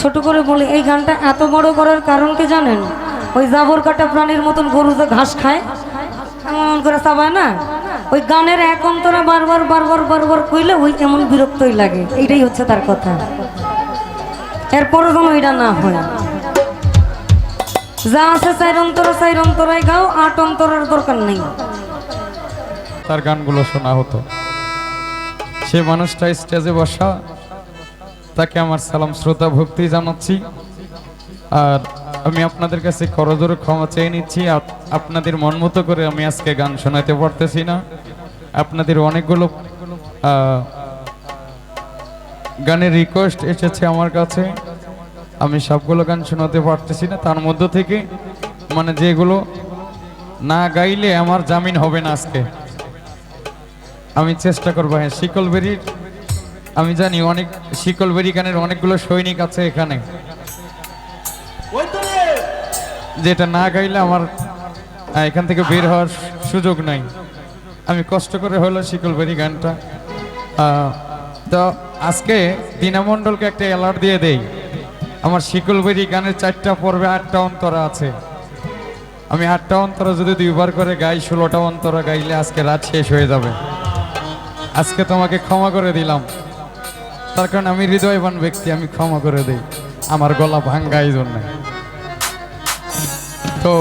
ছোট করে বলি, এই গানটা এত বড় করার কারণ কি জানেন? ওই জাবর কাটা প্রাণীর মতন গরু যে ঘাস খায়, এমন করে চাবায় না? ওই গানের এক অন্তরা বারবার বারবার বারবার কইলে ওই এমন বিরক্তই লাগে। এইটাই হচ্ছে তার কথা। এরপরও যেন এটা না হয়। যা আছে চার অন্তরা, চার অন্তরায় গাও, আট অন্তরের দরকার নেই। তার গানগুলো শোনা হতো। সে মানুষটা স্টেজে বসা তাকে আমার সালাম শ্রোতা ভক্তি জানাচ্ছি। আর আমি আপনাদের কাছে করজোরে ক্ষমা চেয়ে নিচ্ছি। আপনাদের মন মতো করে আমি আজকে গান শোনাতে পারতেছি না। আপনাদের অনেকগুলো গানের রিকোয়েস্ট এসেছে আমার কাছে। আমি সবগুলো গান শোনাতে পারতেছি না। তার মধ্য থেকে মানে যেগুলো না গাইলে আমার জামিন হবে না আজকে। আমি চেষ্টা করব হ্যাঁ শিকলবেরির আমি জানি অনেক শিকলবেরি গানের অনেকগুলো সৈনিক আছে এখানে। যেটা না গাইলে আমার এখান থেকে বের হওয়ার সুযোগ নাই। আমি কষ্ট করে হলো শিকল শিকলবেরি গানটা তো আজকে দীনামণ্ডলকে একটা অ্যালার্ট দিয়ে দেই। আমার শিকল শিকলবেরি গানের চারটা পর্বে আটটা অন্তরা আছে। আমি আটটা অন্তরা যদি দুইবার করে গাই, ষোলোটা অন্তরা গাইলে আজকে রাত শেষ হয়ে যাবে। আজকে তোমাকে ক্ষমা করে দিলাম। তার কারণ আমি হৃদয়বান ব্যক্তি আমি ক্ষমা করে দিই। আমার গলা ভাঙ্গা এই জন্য তো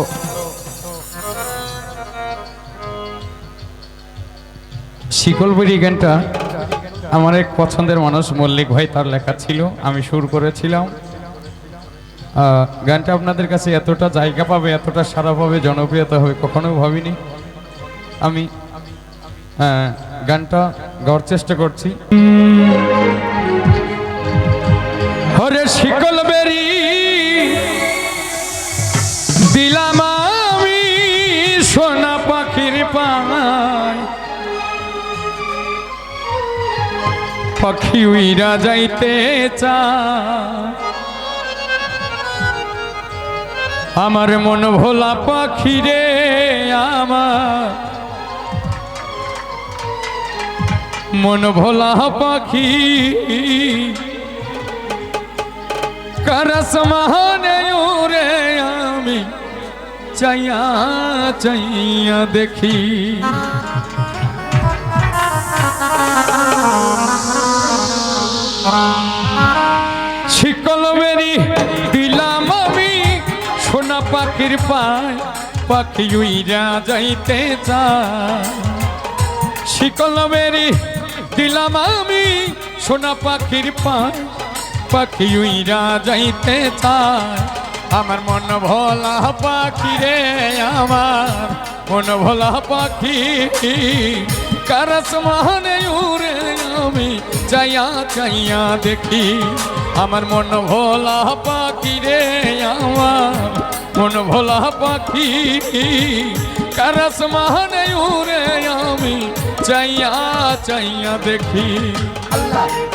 শিকলবেরি গানটা আমার এক পছন্দের মানুষ মল্লিক ভাই তার লেখা ছিল আমি সুর করেছিলাম। গানটা আপনাদের কাছে এতটা জায়গা পাবে এতটা সারা পাবে জনপ্রিয়তা হবে কখনো ভাবিনি। আমি আহ, গানটা গাওয়ার চেষ্টা করছি। শিকল দিলাম আমি সোনা পাখির পায়। পাখি উইরা যাইতে চায়। আমার মন ভোলা পাখি রে আমার। মন ভোলা পাখি করস মহানে রে আমি চাইয়া চাইয়া দেখি? শিকল বেরি দিলাম আমি, সোনা পাখির পায়, পাখি উইরা যাইতে চায়। শিকল বেরি দিলাম আমি, সোনা পাখির পায় পাখি উইরা যাইতে চায়। আমার মন ভোলা পাখি রে আমার, মন ভোলা পাখি। কারস মহানে উড়ে আমি চাইয়া চাইয়া দেখি। আমার মন ভোলা পাখি রে আমার, মন ভোলা পাখি। কারস মহানে উড়ে আমি চাইয়া চাইয়া দেখি। বাহ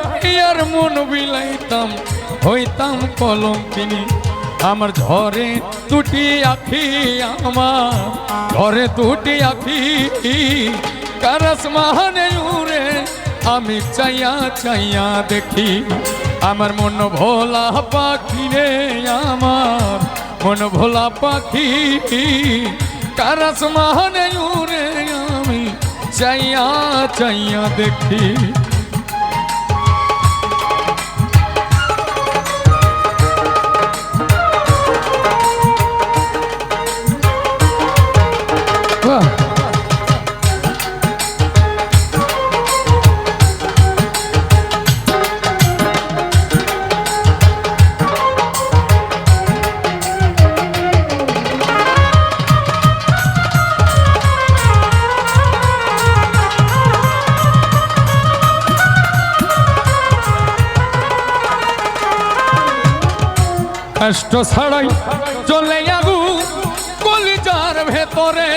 আর মন বিলাইতাম, হইতাম কিনি আমার ঝরে দুটি আখি আমার, ঝরে দুটি আখি। কারস মাহানে উড়ে আমি চাইয়া চাইয়া দেখি, আমার মন ভোলা পাখি রে আমার, মন ভোলা পাখি। কারস মাহানে উড়ে আমি চাইয়া চাইয়া দেখি। কষ্ট ছাড়াই চলে আগু কলিজার ভেতরে।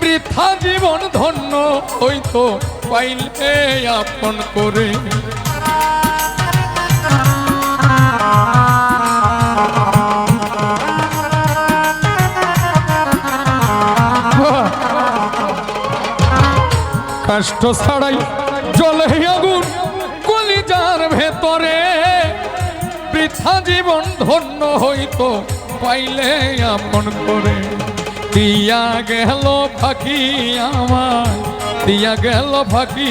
বৃথা জীবন ধন্য হইতো পাইলে আপন করে। কষ্ট ছাড়াই জলে বৃথা জীবন ধন্য হইতো, পাইলে আপন করে। দিয়া গেল ফাঁকি আমার দিয়া গেল ফাঁকি।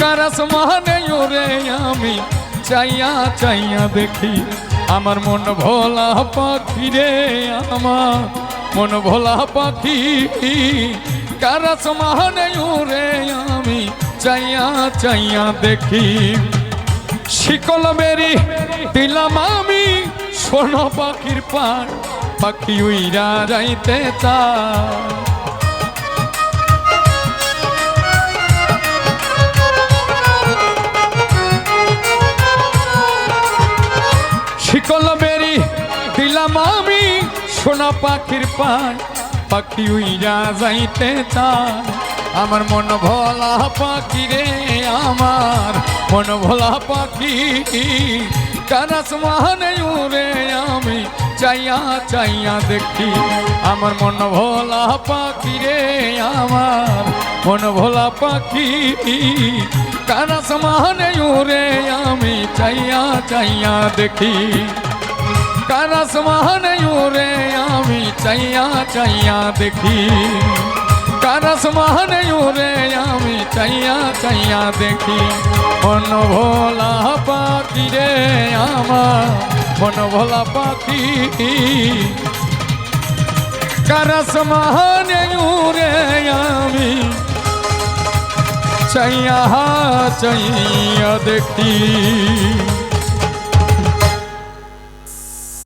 কারাস ওরে আমি চাইয়া চাইয়া দেখি, আমার মন ভোলা পাখি রে আমার। মন ভোলা পাখি, কারাস ওরে আমি চাইয়া চাইয়া দেখি। শিকল বেরি দিলাম আমি সোনো পাখির পান, পাখি উইরা যাইতে চায়। শিকল বেরি দিলাম আমি সোনা পাখির পান, পাখি উইরা যাইতে আমার মন ভোলা পাখি রে আমার, মন ভোলা পাখি কারাস মহানে উরে আমি চাইয়া চাইয়া দেখি আমার মন ভোলা পাখি রে আমার মন ভোলা পাখি কারাস মহানে উরে আমি চাইয়া চাইয়া দেখি কারাস মহানে উরে আমি চাইয়া চাইয়া দেখি কারাস মহানে উরে আমি চাইয়া চাইয়া দেখি মন ভোলা পাখি রে আমার মন ভোলা পাখি কারাস মহানে উরে আমি চাইয়া চাইয়া দেখি